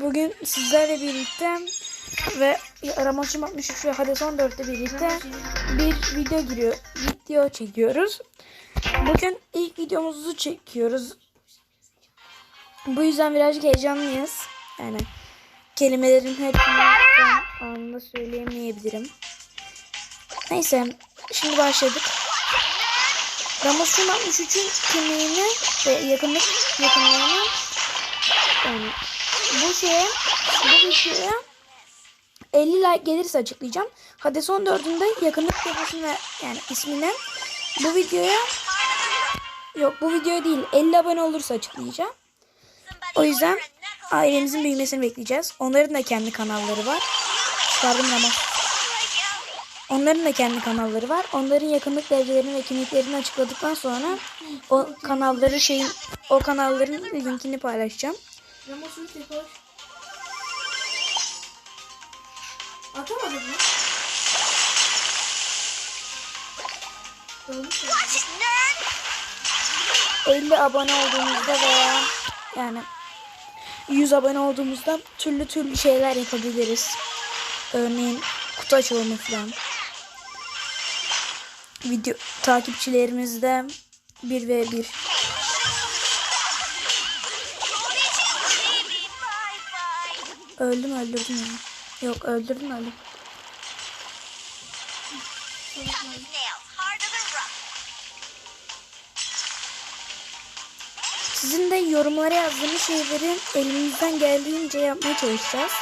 Bugün sizlerle birlikte ve Ramazan 63 ve Hades 14'te birlikte bir video giriyor, video çekiyoruz. Bugün ilk videomuzu çekiyoruz. Bu yüzden birazcık heyecanlıyız. Yani kelimelerin hepsini anında söyleyemeyebilirim. Neyse, şimdi başladık. Ramazan 63'ün kimliğini ve yakınlık yakınlığını yani bu şeye bu videoya 50 like gelirse açıklayacağım. Hades 14'ünde yakınlık deposunu yani ismini bu videoya yok bu videoya değil 50 abone olursa açıklayacağım. O yüzden ailemizin büyümesini bekleyeceğiz. Onların da kendi kanalları var. Çıkardım ama. Onların da kendi kanalları var. Onların yakınlık derecelerini ve kimliklerini açıkladıktan sonra o kanalları şeyin o kanalların linkini paylaşacağım. Ramos ulti koş. Atamadın mı? Ölmüş mü? 50 abone olduğumuzda veya yani 100 abone olduğumuzda türlü türlü şeyler yapabiliriz. Örneğin kutu açılımı falan. Video takipçilerimizde 1 ve 1. Öldüm öldürdüm ya. Yok öldürdüm öldüm. Sizin de yorumlara yazdığınız şeyleri elimizden geldiğince yapmaya çalışacağız.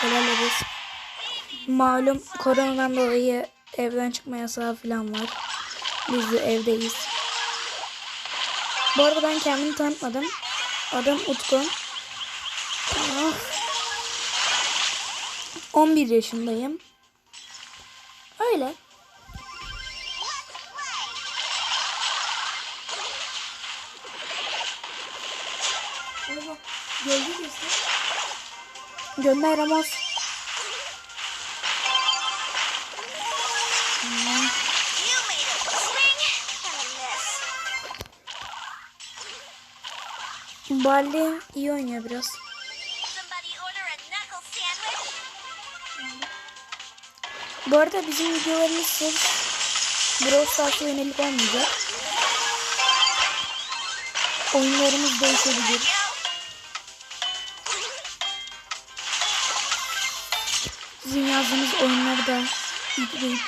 Helal ederiz. Malum koronadan dolayı evden çıkma yasağı falan var. Biz de evdeyiz. Bu arada ben kendimi tanıtmadım. Adım Utku. 11 yaşındayım. Öyle. Gönder Ramos. Barley iyi oynuyor biraz. Bu arada bizim videolarımız sırf Brawl Stars'a yönelik olmayacak. Oyunlarımız değişebilir. Sizin yazdığınız oyunları da yükleyip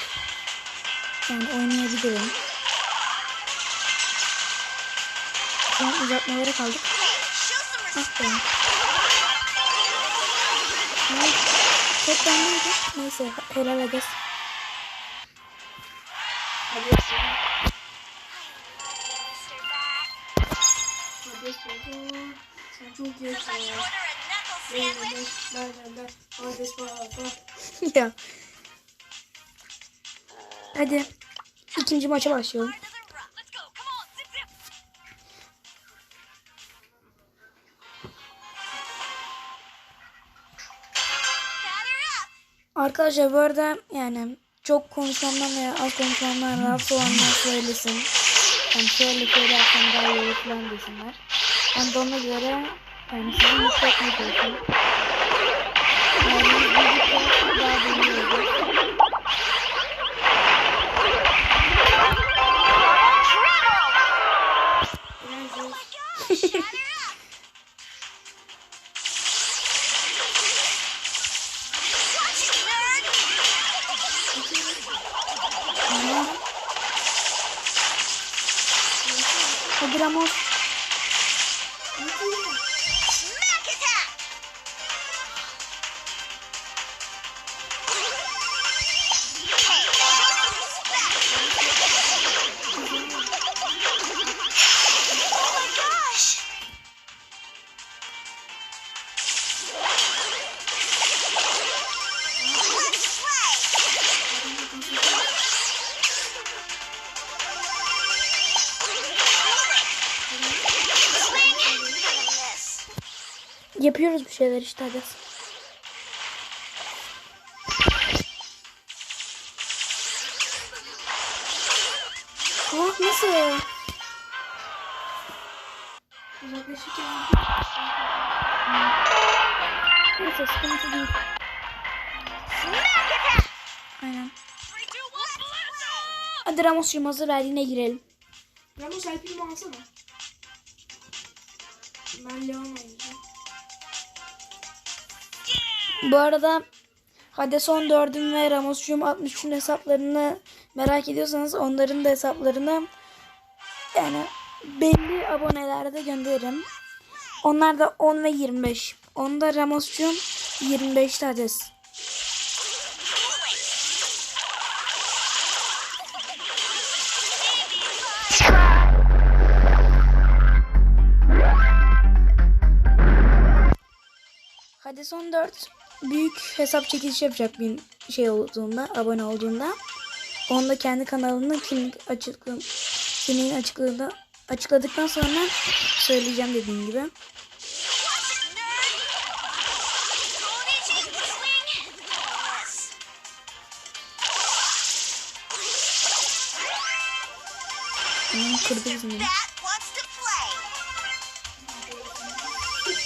yani oynayabilirim. Şu an uzatmalara kaldık. Ah be. Ay, Tek bendeydi. Neyse helal yapalım. ya. Hadi. ikinci maça başlayalım. Arkadaşlar bu arada yani çok konuşmamdan veya az konuşmamdan rahatsız olanlar söylesin. Yani şöyle şöyle yapsam daha iyi falan desinler. Ben de ona göre yani sizi mutlu etmeye çalışıyorum. Yani birlikte daha da Hadi Yapıyoruz bir şeyler işte hadi. Oh nasıl? Neyse sıkıntı değil. Aynen. Hadi Ramos'cum hazır ver yine girelim. Ramos Alpin'i alsana. Ben Leon oynayacağım. Bu arada Hades 14'ün ve Ramos'cum 63'ün hesaplarını merak ediyorsanız onların da hesaplarını yani belli abonelerde gönderirim. Onlar da 10 ve 25. Onda Ramos'cum 25 Hades. Hades 14 büyük hesap çekilişi yapacak bir şey olduğunda, abone olduğunda. Onda kendi kanalının kimlik açıklı kimliğini açıkladı, açıkladıktan sonra söyleyeceğim dediğim gibi. Hmm, kırdı bizim